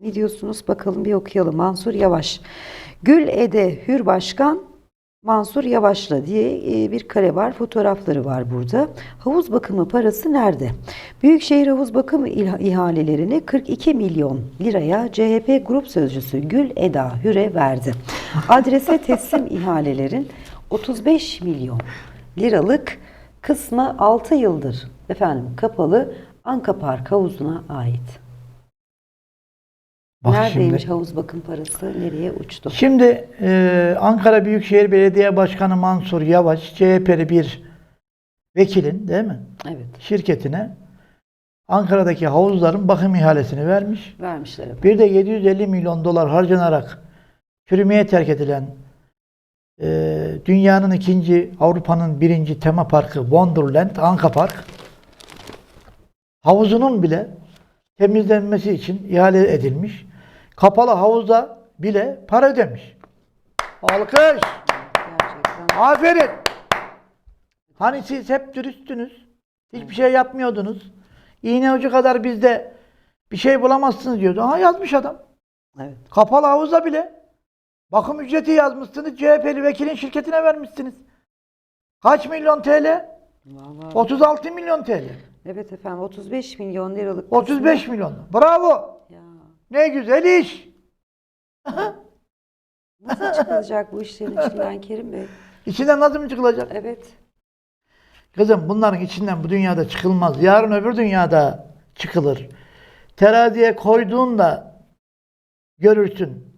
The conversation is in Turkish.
Ne diyorsunuz bakalım bir okuyalım. Mansur Yavaş. Gül Ede Hür Başkan Mansur Yavaş'la diye e, bir kare var. Fotoğrafları var burada. Havuz bakımı parası nerede? Büyükşehir havuz bakımı ihalelerini 42 milyon liraya CHP grup sözcüsü Gül Eda Hür'e verdi. Adrese teslim ihalelerin 35 milyon liralık kısmı 6 yıldır efendim kapalı Anka Park havuzuna ait. Bak Neredeymiş şimdi. havuz bakım parası? Nereye uçtu? Şimdi e, Ankara Büyükşehir Belediye Başkanı Mansur Yavaş CHP'li bir vekilin değil mi? Evet. Şirketine Ankara'daki havuzların bakım ihalesini vermiş. Vermişler. efendim. Bir de 750 milyon dolar harcanarak çürümeye terk edilen e, dünyanın ikinci, Avrupa'nın birinci tema parkı Wonderland, Anka Park havuzunun bile temizlenmesi için ihale edilmiş. Kapalı havuza bile para ödemiş. Alkış! Gerçekten. Aferin! Hani siz hep dürüsttünüz. Hiçbir şey yapmıyordunuz. İğne ucu kadar bizde bir şey bulamazsınız diyordu. Aha yazmış adam. Evet. Kapalı havuza bile bakım ücreti yazmışsınız. CHP'li vekilin şirketine vermişsiniz. Kaç milyon TL? Vallahi. 36 milyon TL. Evet efendim 35 milyon liralık 35 milyon. Bravo. Ne güzel iş. Nasıl çıkılacak bu işlerin içinden Kerim Bey? İçinden nasıl mı çıkılacak? Evet. Kızım bunların içinden bu dünyada çıkılmaz. Yarın öbür dünyada çıkılır. Teraziye koyduğunda görürsün.